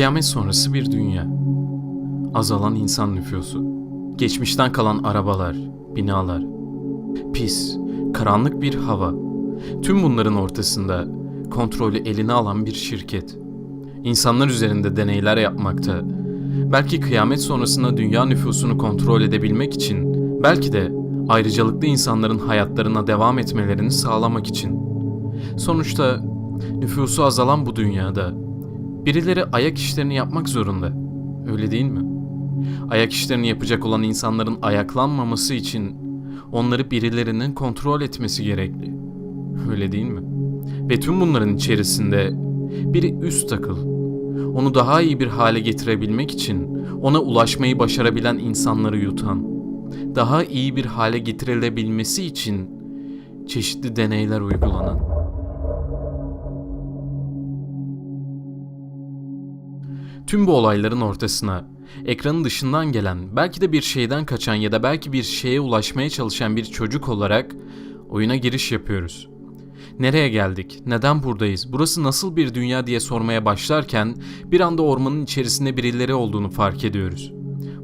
Kıyamet sonrası bir dünya. Azalan insan nüfusu. Geçmişten kalan arabalar, binalar. Pis, karanlık bir hava. Tüm bunların ortasında kontrolü eline alan bir şirket. İnsanlar üzerinde deneyler yapmakta. Belki kıyamet sonrasında dünya nüfusunu kontrol edebilmek için, belki de ayrıcalıklı insanların hayatlarına devam etmelerini sağlamak için. Sonuçta nüfusu azalan bu dünyada birileri ayak işlerini yapmak zorunda. Öyle değil mi? Ayak işlerini yapacak olan insanların ayaklanmaması için onları birilerinin kontrol etmesi gerekli. Öyle değil mi? Ve tüm bunların içerisinde biri üst akıl. Onu daha iyi bir hale getirebilmek için ona ulaşmayı başarabilen insanları yutan, daha iyi bir hale getirilebilmesi için çeşitli deneyler uygulanan. Tüm bu olayların ortasına ekranın dışından gelen, belki de bir şeyden kaçan ya da belki bir şeye ulaşmaya çalışan bir çocuk olarak oyuna giriş yapıyoruz. Nereye geldik? Neden buradayız? Burası nasıl bir dünya diye sormaya başlarken bir anda ormanın içerisinde birileri olduğunu fark ediyoruz.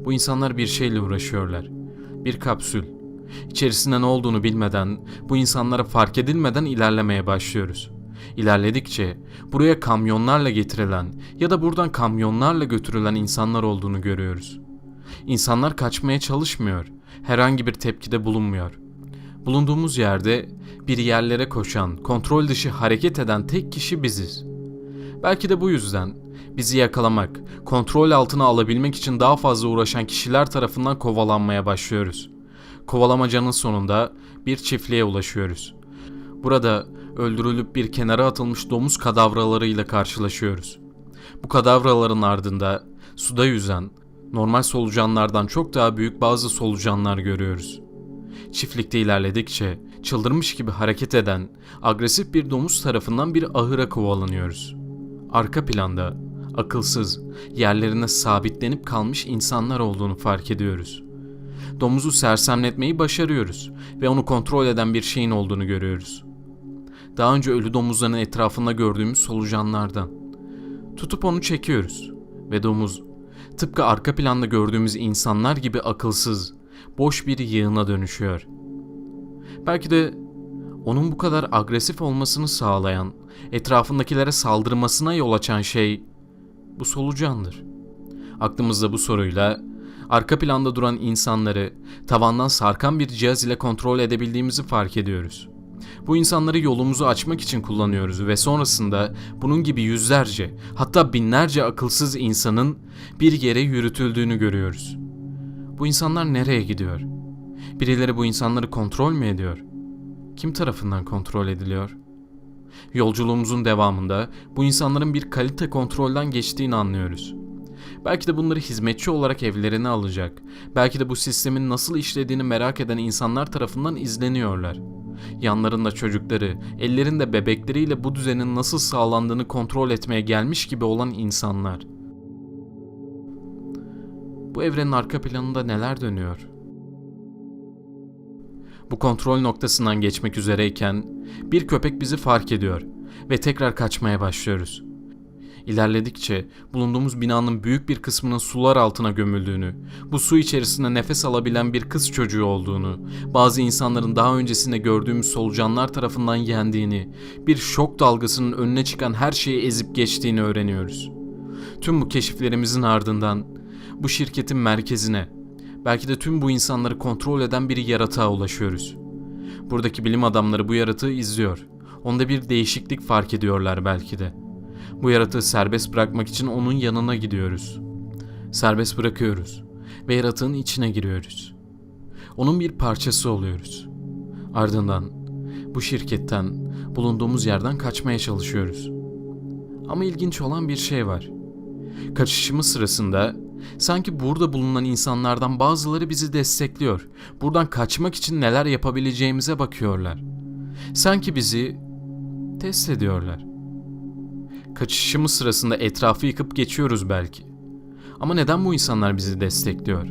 Bu insanlar bir şeyle uğraşıyorlar. Bir kapsül. İçerisinde ne olduğunu bilmeden, bu insanlara fark edilmeden ilerlemeye başlıyoruz. İlerledikçe buraya kamyonlarla getirilen ya da buradan kamyonlarla götürülen insanlar olduğunu görüyoruz. İnsanlar kaçmaya çalışmıyor, herhangi bir tepkide bulunmuyor. Bulunduğumuz yerde bir yerlere koşan, kontrol dışı hareket eden tek kişi biziz. Belki de bu yüzden bizi yakalamak, kontrol altına alabilmek için daha fazla uğraşan kişiler tarafından kovalanmaya başlıyoruz. Kovalamacanın sonunda bir çiftliğe ulaşıyoruz. Burada öldürülüp bir kenara atılmış domuz kadavralarıyla karşılaşıyoruz. Bu kadavraların ardında suda yüzen, normal solucanlardan çok daha büyük bazı solucanlar görüyoruz. Çiftlikte ilerledikçe çıldırmış gibi hareket eden, agresif bir domuz tarafından bir ahıra kovalanıyoruz. Arka planda akılsız, yerlerine sabitlenip kalmış insanlar olduğunu fark ediyoruz. Domuzu sersemletmeyi başarıyoruz ve onu kontrol eden bir şeyin olduğunu görüyoruz daha önce ölü domuzların etrafında gördüğümüz solucanlardan. Tutup onu çekiyoruz ve domuz tıpkı arka planda gördüğümüz insanlar gibi akılsız, boş bir yığına dönüşüyor. Belki de onun bu kadar agresif olmasını sağlayan, etrafındakilere saldırmasına yol açan şey bu solucandır. Aklımızda bu soruyla arka planda duran insanları tavandan sarkan bir cihaz ile kontrol edebildiğimizi fark ediyoruz. Bu insanları yolumuzu açmak için kullanıyoruz ve sonrasında bunun gibi yüzlerce hatta binlerce akılsız insanın bir yere yürütüldüğünü görüyoruz. Bu insanlar nereye gidiyor? Birileri bu insanları kontrol mü ediyor? Kim tarafından kontrol ediliyor? Yolculuğumuzun devamında bu insanların bir kalite kontrolden geçtiğini anlıyoruz. Belki de bunları hizmetçi olarak evlerine alacak, belki de bu sistemin nasıl işlediğini merak eden insanlar tarafından izleniyorlar. Yanlarında çocukları, ellerinde bebekleriyle bu düzenin nasıl sağlandığını kontrol etmeye gelmiş gibi olan insanlar. Bu evrenin arka planında neler dönüyor? Bu kontrol noktasından geçmek üzereyken bir köpek bizi fark ediyor ve tekrar kaçmaya başlıyoruz. İlerledikçe bulunduğumuz binanın büyük bir kısmının sular altına gömüldüğünü, bu su içerisinde nefes alabilen bir kız çocuğu olduğunu, bazı insanların daha öncesinde gördüğümüz solucanlar tarafından yendiğini, bir şok dalgasının önüne çıkan her şeyi ezip geçtiğini öğreniyoruz. Tüm bu keşiflerimizin ardından bu şirketin merkezine, belki de tüm bu insanları kontrol eden bir yaratığa ulaşıyoruz. Buradaki bilim adamları bu yaratığı izliyor. Onda bir değişiklik fark ediyorlar belki de.'' Bu yaratığı serbest bırakmak için onun yanına gidiyoruz. Serbest bırakıyoruz ve yaratığın içine giriyoruz. Onun bir parçası oluyoruz. Ardından bu şirketten, bulunduğumuz yerden kaçmaya çalışıyoruz. Ama ilginç olan bir şey var. Kaçışımız sırasında sanki burada bulunan insanlardan bazıları bizi destekliyor. Buradan kaçmak için neler yapabileceğimize bakıyorlar. Sanki bizi test ediyorlar. Kaçışımız sırasında etrafı yıkıp geçiyoruz belki. Ama neden bu insanlar bizi destekliyor?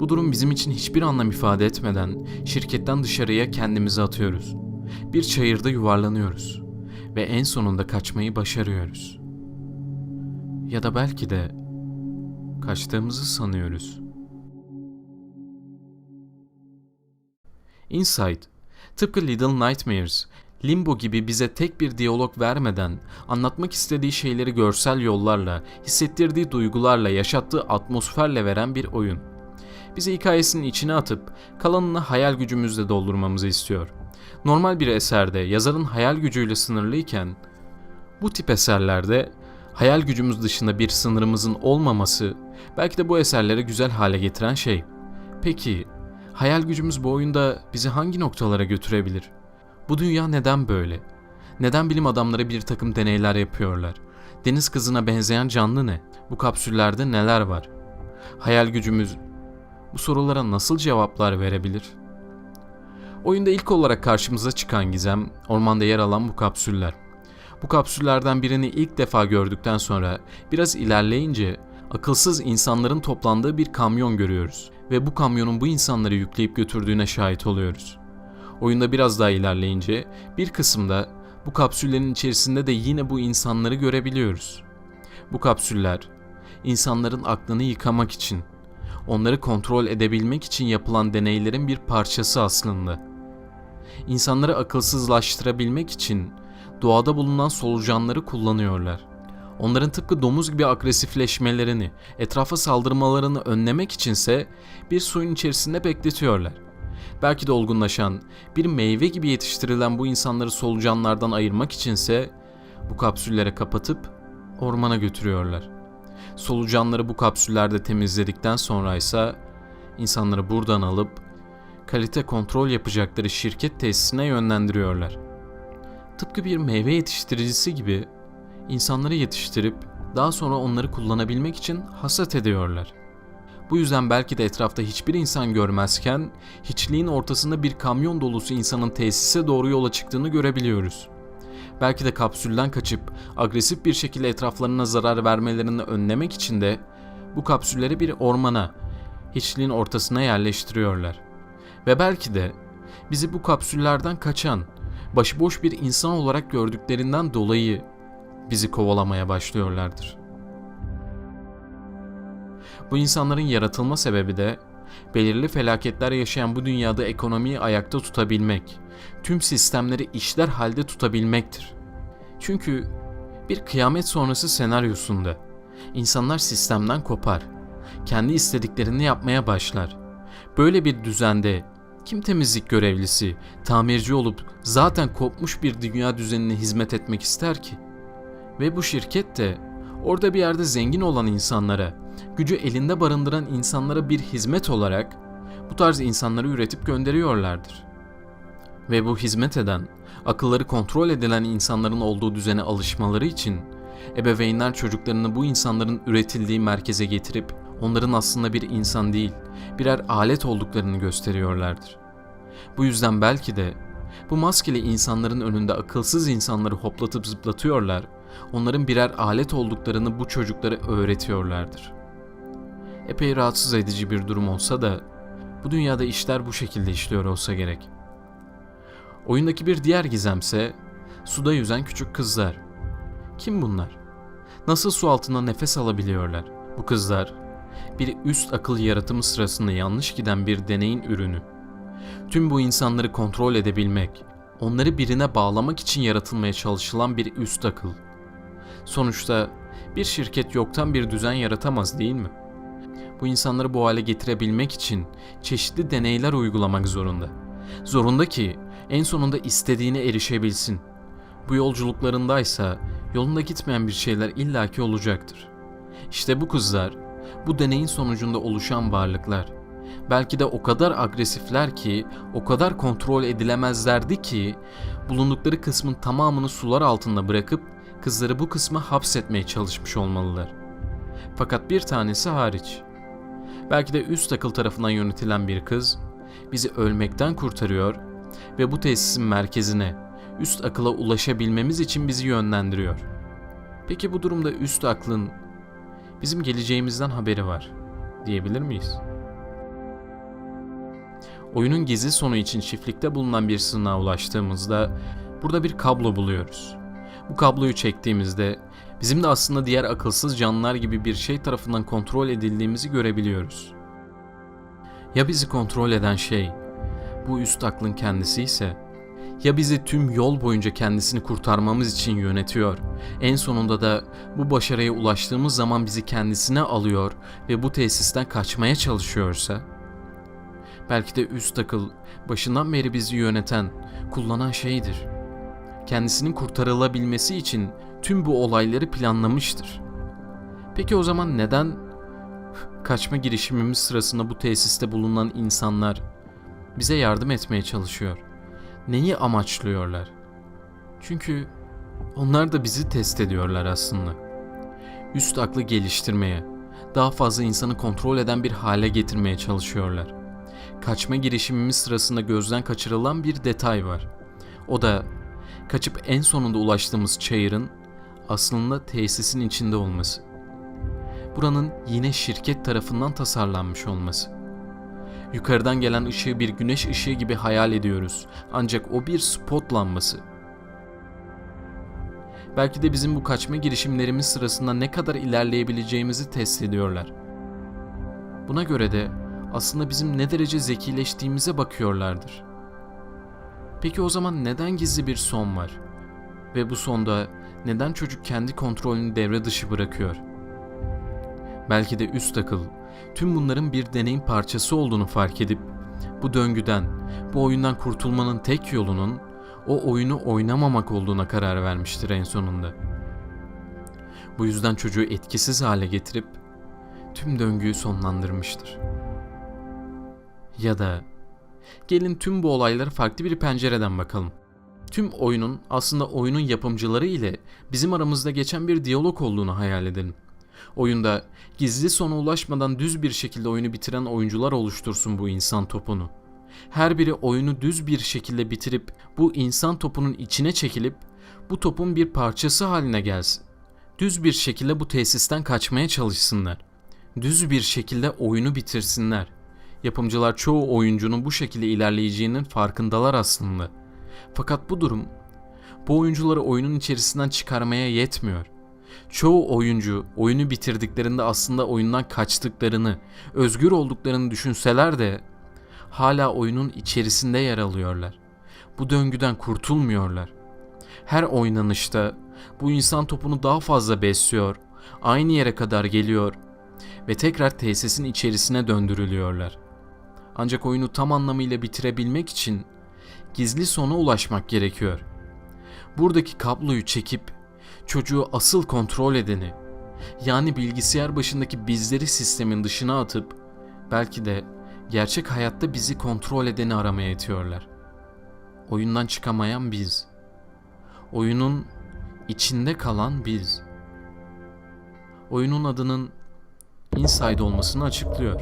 Bu durum bizim için hiçbir anlam ifade etmeden şirketten dışarıya kendimizi atıyoruz. Bir çayırda yuvarlanıyoruz ve en sonunda kaçmayı başarıyoruz. Ya da belki de kaçtığımızı sanıyoruz. Inside, tıpkı Little Nightmares, Limbo gibi bize tek bir diyalog vermeden, anlatmak istediği şeyleri görsel yollarla, hissettirdiği duygularla, yaşattığı atmosferle veren bir oyun. Bizi hikayesinin içine atıp kalanını hayal gücümüzle doldurmamızı istiyor. Normal bir eserde yazarın hayal gücüyle sınırlıyken, bu tip eserlerde hayal gücümüz dışında bir sınırımızın olmaması belki de bu eserleri güzel hale getiren şey. Peki, hayal gücümüz bu oyunda bizi hangi noktalara götürebilir? Bu dünya neden böyle? Neden bilim adamları bir takım deneyler yapıyorlar? Deniz kızına benzeyen canlı ne? Bu kapsüllerde neler var? Hayal gücümüz bu sorulara nasıl cevaplar verebilir? Oyunda ilk olarak karşımıza çıkan gizem, ormanda yer alan bu kapsüller. Bu kapsüllerden birini ilk defa gördükten sonra biraz ilerleyince akılsız insanların toplandığı bir kamyon görüyoruz ve bu kamyonun bu insanları yükleyip götürdüğüne şahit oluyoruz. Oyunda biraz daha ilerleyince bir kısımda bu kapsüllerin içerisinde de yine bu insanları görebiliyoruz. Bu kapsüller insanların aklını yıkamak için, onları kontrol edebilmek için yapılan deneylerin bir parçası aslında. İnsanları akılsızlaştırabilmek için doğada bulunan solucanları kullanıyorlar. Onların tıpkı domuz gibi agresifleşmelerini, etrafa saldırmalarını önlemek içinse bir suyun içerisinde bekletiyorlar. Belki de olgunlaşan, bir meyve gibi yetiştirilen bu insanları solucanlardan ayırmak içinse bu kapsüllere kapatıp ormana götürüyorlar. Solucanları bu kapsüllerde temizledikten sonra ise insanları buradan alıp kalite kontrol yapacakları şirket tesisine yönlendiriyorlar. Tıpkı bir meyve yetiştiricisi gibi insanları yetiştirip daha sonra onları kullanabilmek için hasat ediyorlar. Bu yüzden belki de etrafta hiçbir insan görmezken hiçliğin ortasında bir kamyon dolusu insanın tesise doğru yola çıktığını görebiliyoruz. Belki de kapsülden kaçıp agresif bir şekilde etraflarına zarar vermelerini önlemek için de bu kapsülleri bir ormana, hiçliğin ortasına yerleştiriyorlar. Ve belki de bizi bu kapsüllerden kaçan, başıboş bir insan olarak gördüklerinden dolayı bizi kovalamaya başlıyorlardır. Bu insanların yaratılma sebebi de belirli felaketler yaşayan bu dünyada ekonomiyi ayakta tutabilmek, tüm sistemleri işler halde tutabilmektir. Çünkü bir kıyamet sonrası senaryosunda insanlar sistemden kopar, kendi istediklerini yapmaya başlar. Böyle bir düzende kim temizlik görevlisi, tamirci olup zaten kopmuş bir dünya düzenine hizmet etmek ister ki? Ve bu şirket de orada bir yerde zengin olan insanlara, gücü elinde barındıran insanlara bir hizmet olarak bu tarz insanları üretip gönderiyorlardır. Ve bu hizmet eden, akılları kontrol edilen insanların olduğu düzene alışmaları için ebeveynler çocuklarını bu insanların üretildiği merkeze getirip onların aslında bir insan değil, birer alet olduklarını gösteriyorlardır. Bu yüzden belki de bu maskeli insanların önünde akılsız insanları hoplatıp zıplatıyorlar, onların birer alet olduklarını bu çocuklara öğretiyorlardır. Epey rahatsız edici bir durum olsa da bu dünyada işler bu şekilde işliyor olsa gerek. Oyundaki bir diğer gizemse suda yüzen küçük kızlar. Kim bunlar? Nasıl su altında nefes alabiliyorlar? Bu kızlar bir üst akıl yaratımı sırasında yanlış giden bir deneyin ürünü. Tüm bu insanları kontrol edebilmek, onları birine bağlamak için yaratılmaya çalışılan bir üst akıl. Sonuçta bir şirket yoktan bir düzen yaratamaz değil mi? Bu insanları bu hale getirebilmek için çeşitli deneyler uygulamak zorunda. Zorunda ki en sonunda istediğine erişebilsin. Bu yolculuklarındaysa yolunda gitmeyen bir şeyler illaki olacaktır. İşte bu kızlar bu deneyin sonucunda oluşan varlıklar. Belki de o kadar agresifler ki, o kadar kontrol edilemezlerdi ki, bulundukları kısmın tamamını sular altında bırakıp kızları bu kısma hapsetmeye çalışmış olmalılar. Fakat bir tanesi hariç. Belki de üst akıl tarafından yönetilen bir kız bizi ölmekten kurtarıyor ve bu tesisin merkezine, üst akıla ulaşabilmemiz için bizi yönlendiriyor. Peki bu durumda üst aklın bizim geleceğimizden haberi var diyebilir miyiz? Oyunun gizli sonu için çiftlikte bulunan bir sığınağa ulaştığımızda burada bir kablo buluyoruz. Bu kabloyu çektiğimizde bizim de aslında diğer akılsız canlılar gibi bir şey tarafından kontrol edildiğimizi görebiliyoruz. Ya bizi kontrol eden şey bu üst aklın kendisi ise ya bizi tüm yol boyunca kendisini kurtarmamız için yönetiyor. En sonunda da bu başarıya ulaştığımız zaman bizi kendisine alıyor ve bu tesisten kaçmaya çalışıyorsa belki de üst akıl başından beri bizi yöneten, kullanan şeydir. Kendisinin kurtarılabilmesi için tüm bu olayları planlamıştır. Peki o zaman neden kaçma girişimimiz sırasında bu tesiste bulunan insanlar bize yardım etmeye çalışıyor? Neyi amaçlıyorlar? Çünkü onlar da bizi test ediyorlar aslında. Üst aklı geliştirmeye, daha fazla insanı kontrol eden bir hale getirmeye çalışıyorlar. Kaçma girişimimiz sırasında gözden kaçırılan bir detay var. O da kaçıp en sonunda ulaştığımız çayırın aslında tesisin içinde olması. Buranın yine şirket tarafından tasarlanmış olması. Yukarıdan gelen ışığı bir güneş ışığı gibi hayal ediyoruz. Ancak o bir spot lambası. Belki de bizim bu kaçma girişimlerimiz sırasında ne kadar ilerleyebileceğimizi test ediyorlar. Buna göre de aslında bizim ne derece zekileştiğimize bakıyorlardır. Peki o zaman neden gizli bir son var? Ve bu sonda neden çocuk kendi kontrolünü devre dışı bırakıyor? Belki de üst akıl tüm bunların bir deneyim parçası olduğunu fark edip bu döngüden, bu oyundan kurtulmanın tek yolunun o oyunu oynamamak olduğuna karar vermiştir en sonunda. Bu yüzden çocuğu etkisiz hale getirip tüm döngüyü sonlandırmıştır. Ya da gelin tüm bu olaylara farklı bir pencereden bakalım. Tüm oyunun aslında oyunun yapımcıları ile bizim aramızda geçen bir diyalog olduğunu hayal edelim. Oyunda gizli sona ulaşmadan düz bir şekilde oyunu bitiren oyuncular oluştursun bu insan topunu. Her biri oyunu düz bir şekilde bitirip bu insan topunun içine çekilip bu topun bir parçası haline gelsin. Düz bir şekilde bu tesisten kaçmaya çalışsınlar. Düz bir şekilde oyunu bitirsinler. Yapımcılar çoğu oyuncunun bu şekilde ilerleyeceğinin farkındalar aslında. Fakat bu durum bu oyuncuları oyunun içerisinden çıkarmaya yetmiyor. Çoğu oyuncu oyunu bitirdiklerinde aslında oyundan kaçtıklarını, özgür olduklarını düşünseler de hala oyunun içerisinde yer alıyorlar. Bu döngüden kurtulmuyorlar. Her oynanışta bu insan topunu daha fazla besliyor, aynı yere kadar geliyor ve tekrar tesisin içerisine döndürülüyorlar. Ancak oyunu tam anlamıyla bitirebilmek için gizli sona ulaşmak gerekiyor. Buradaki kabloyu çekip çocuğu asıl kontrol edeni, yani bilgisayar başındaki bizleri sistemin dışına atıp belki de gerçek hayatta bizi kontrol edeni aramaya itiyorlar. Oyundan çıkamayan biz. Oyunun içinde kalan biz. Oyunun adının Inside olmasını açıklıyor.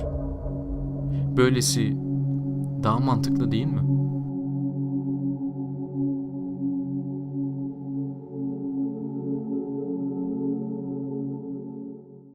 Böylesi daha mantıklı değil mi?